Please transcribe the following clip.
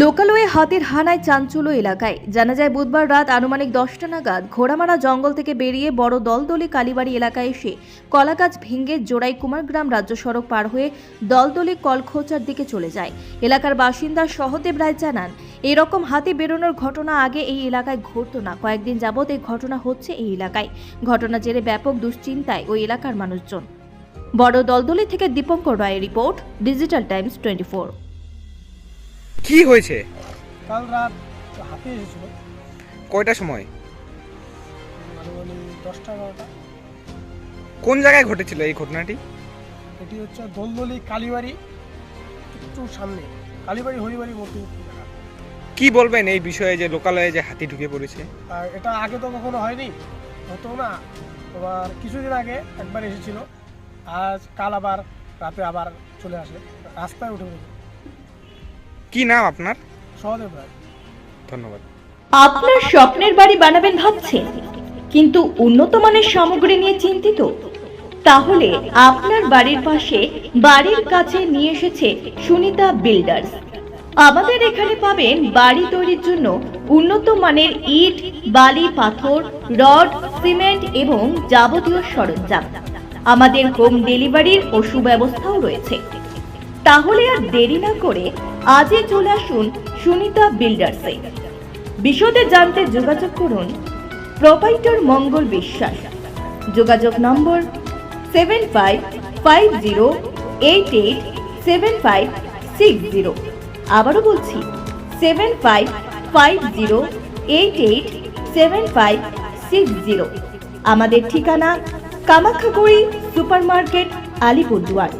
লোকালয়ে হাতির হানায় চাঞ্চল্য এলাকায়। জানা যায়, বুধবার রাত আনুমানিক দশটা নাগাদ ঘোড়ামারা জঙ্গল থেকে বেরিয়ে বড় দলদলি কালীবাড়ি এলাকায় এসে কলাগাছ ভেঙ্গে জোড়াই কুমারগ্রাম রাজ্য সড়ক পার হয়ে দলদলি কলখোচার দিকে চলে যায়। এলাকার বাসিন্দা সহদেব রায় জানান, এরকম হাতি বেরোনোর ঘটনা আগে এই এলাকায় ঘটতো না। কয়েকদিন যাবৎ এই ঘটনা হচ্ছে এই এলাকায়। ঘটনা জেরে ব্যাপক দুশ্চিন্তায় ওই এলাকার মানুষজন। বড় দলদলি থেকে দীপঙ্কর রায়ের রিপোর্ট, ডিজিটাল টাইমস টোয়েন্টি কি হয়েছে? কাল রাত হাতে এসেছিল। কয়টা সময়? আনুমানিক দশটা এগারোটা। কোন জায়গায় ঘটেছিল এই ঘটনাটি? এটি হচ্ছে দোলদলি কালীবাড়ি একটু সামনে। কালীবাড়ি হরিবাড়ি মতো জায়গা। কি বলবেন এই বিষয়ে যে লোকালয়ে যে হাতি ঢুকে পড়েছে? আর এটা আগে তো কখনো হয়নি হতো না। তোমার কিছুদিন আগে একবার এসেছিল আজ কাল আবার রাতে আবার চলে আসে রাস্তায় উঠে পড়েছে। কি নাম আপনার? সহদেব রায়। ধন্যবাদ। আপনার স্বপ্নের বাড়ি বানাবেন ভাবছেন কিন্তু উন্নত মানের সামগ্রী নিয়ে চিন্তিত। তাহলে আপনার বাড়ির পাশে বাড়ির কাছে নিয়ে এসেছে সুনিতা বিল্ডার্স। আমাদের এখানে পাবেন বাড়ি তৈরির জন্য উন্নত মানের ইট বালি পাথর রড সিমেন্ট এবং যাবতীয় সরঞ্জাম। আমাদের হোম ডেলিভারির ও সুব্যবস্থাও রয়েছে। তাহলে আর দেরি না করে আজই চলে আসুন সুনিতা বিল্ডার্সে। বিশদে জানতে যোগাযোগ করুন প্রোপাইটর মঙ্গল বিশ্বাস। যোগাযোগ number seven five five zero eight eight seven five six zero. আবারও বলছি, seven five five zero eight eight seven five six zero. আমাদের ঠিকানা কামাখ্যাগুড়ি সুপার মার্কেট আলিপুরদুয়ার।